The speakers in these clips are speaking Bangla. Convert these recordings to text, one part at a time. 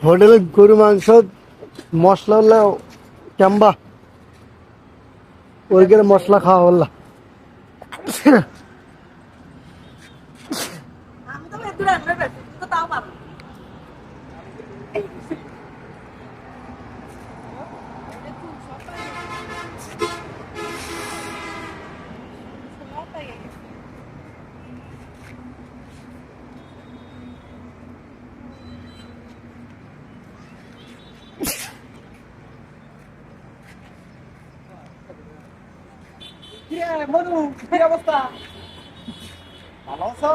হোটেলে গরু মাংস মশলা হলে কেম্বা। ওইখানে মশলা খাওয়া হল্লা আমি তো রান্না করছি তো তাও পারো কি রে, মধু কি অবস্থা? ভালো আছো?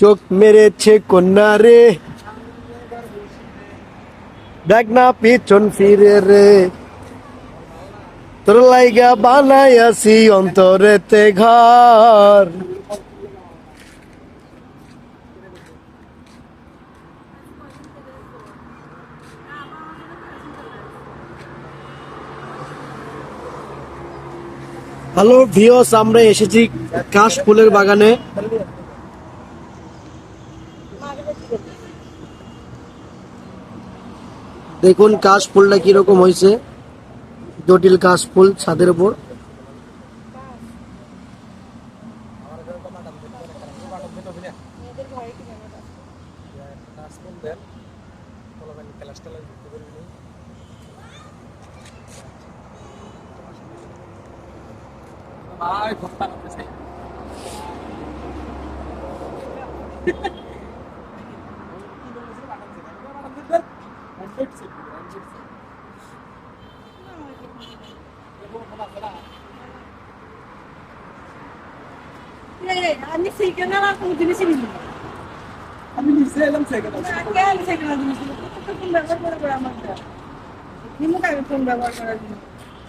চোখ মেরেছে কন্যা রে দেখ না পিছন ফিরে রে তোর লাইগা বানাই আসি অন্তরেতে ঘর হ্যালো ভিওস আমরা এসেছি কাশ ফুলের বাগানে। দেখুন কাশ ফুলটা কীরকম হয়েছে। জটিল কাশ ফুল ছাদের উপর। ভাই ভক্তা করতেছে। আমি সেকেন্ড আর কোনো আমি এলাম সেকেন্ড কেন সেকেন্ড জিনিস ফোন ব্যবহার করে করে আমার নিমু কাকে ফোন ব্যবহার করার জন্য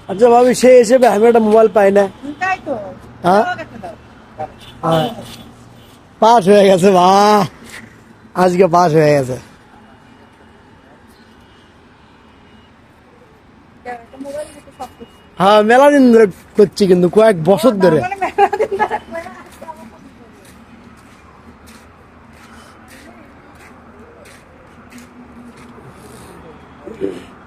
আচ্ছা ভাবি সে হিসেবে আমি একটা মোবাইল পাই না? তাই তো। হ্যাঁ? হ্যাঁ। পাস হয়ে গেছে বা। আজকে পাস হয়ে গেছে। হ্যাঁ মেলা দিন ধরে করছি কিন্তু কয়েক বছর ধরে do.